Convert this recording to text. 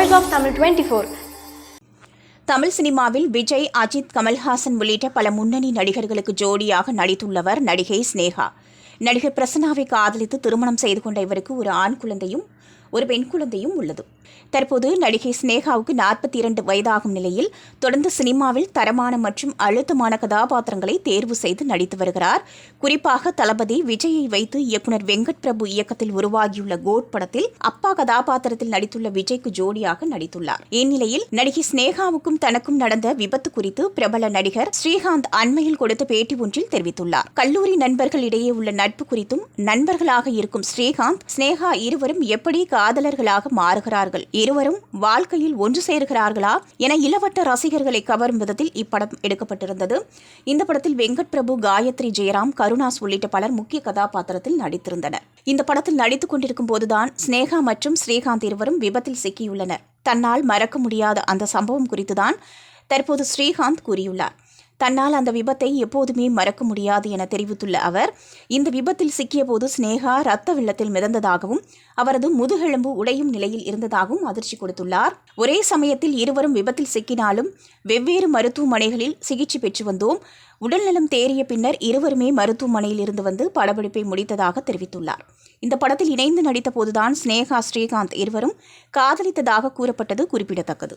Voice of Tamil twenty four Tamil சினிமாவில் விஜய் அஜித் கமல்ஹாசன் உள்ளிட்ட பல முன்னணி நடிகர்களுக்கு ஜோடியாக நடித்துள்ளவர் நடிகை ஸ்னேகா. நடிகர் பிரசன்னாவை காதலித்து திருமணம் செய்து கொண்ட இவருக்கு ஒரு ஆண் குழந்தையும் ஒரு பெண் குழந்தையும் உள்ளது. தற்போது நடிகை ஸ்னேகாவுக்கு நாற்பத்தி இரண்டு வயதாகும் நிலையில் தொடர்ந்து சினிமாவில் தரமான மற்றும் அழுத்தமான கதாபாத்திரங்களை தேர்வு செய்து நடித்து வருகிறார். குறிப்பாக தளபதி விஜயை வைத்து இயக்குனர் வெங்கட் பிரபு இயக்கத்தில் உருவாகியுள்ள கோட் படத்தில் அப்பா கதாபாத்திரத்தில் நடித்துள்ள விஜய்க்கு ஜோடியாக நடித்துள்ளார். இந்நிலையில் நடிகை ஸ்னேகாவுக்கும் தனக்கும் நடந்த விபத்து குறித்து பிரபல நடிகர் ஸ்ரீகாந்த் அண்மையில் கொடுத்த பேட்டி ஒன்றில் தெரிவித்துள்ளார். கல்லூரி நண்பர்கள் இடையே உள்ள நட்பு குறித்தும் நண்பர்களாக இருக்கும் ஸ்ரீகாந்த் ஸ்னேகா இருவரும் எப்படி காதலர்களாக மாறுகிறார்கள். இருவரும் வாழ்க்கையில் ஒன்று சேர்கிறார்களா என இளவட்ட ரசிகர்களை கவரும் விதத்தில் இப்படம் எடுக்கப்பட்டிருந்தது. இந்த படத்தில் வெங்கட் பிரபு காயத்ரி ஜெயராம் கருணாஸ் உள்ளிட்ட பலர் முக்கிய கதாபாத்திரத்தில் நடித்திருந்தனர். இந்த படத்தில் நடித்துக் கொண்டிருக்கும் போதுதான் ஸ்னேகா மற்றும் ஸ்ரீகாந்த் இருவரும் விபத்தில் சிக்கியுள்ளனர். தன்னால் மறக்க முடியாத அந்த சம்பவம் குறித்துதான் தற்போது ஸ்ரீகாந்த் கூறியுள்ளார். தன்னால் அந்த விபத்தை எப்போதுமே மறக்க முடியாது என தெரிவித்துள்ள அவர் இந்த விபத்தில் சிக்கியபோது ஸ்னேகா ரத்த வெள்ளத்தில் மிதந்ததாகவும் அவரது முதுகெலும்பு உடையும் நிலையில் இருந்ததாகவும் அதிர்ச்சி கொடுத்துள்ளார். ஒரே சமயத்தில் இருவரும் விபத்தில் சிக்கினாலும் வெவ்வேறு மருத்துவமனைகளில் சிகிச்சை பெற்று வந்தோம். உடல்நலம் தேறிய பின்னர் இருவருமே மருத்துவமனையில் இருந்து வந்து படப்பிடிப்பை முடித்ததாக தெரிவித்துள்ளார். இந்த படத்தில் இணைந்து நடித்த போதுதான் ஸ்னேகா ஸ்ரீகாந்த் இருவரும் காதலித்ததாக கூறப்பட்டது குறிப்பிடத்தக்கது.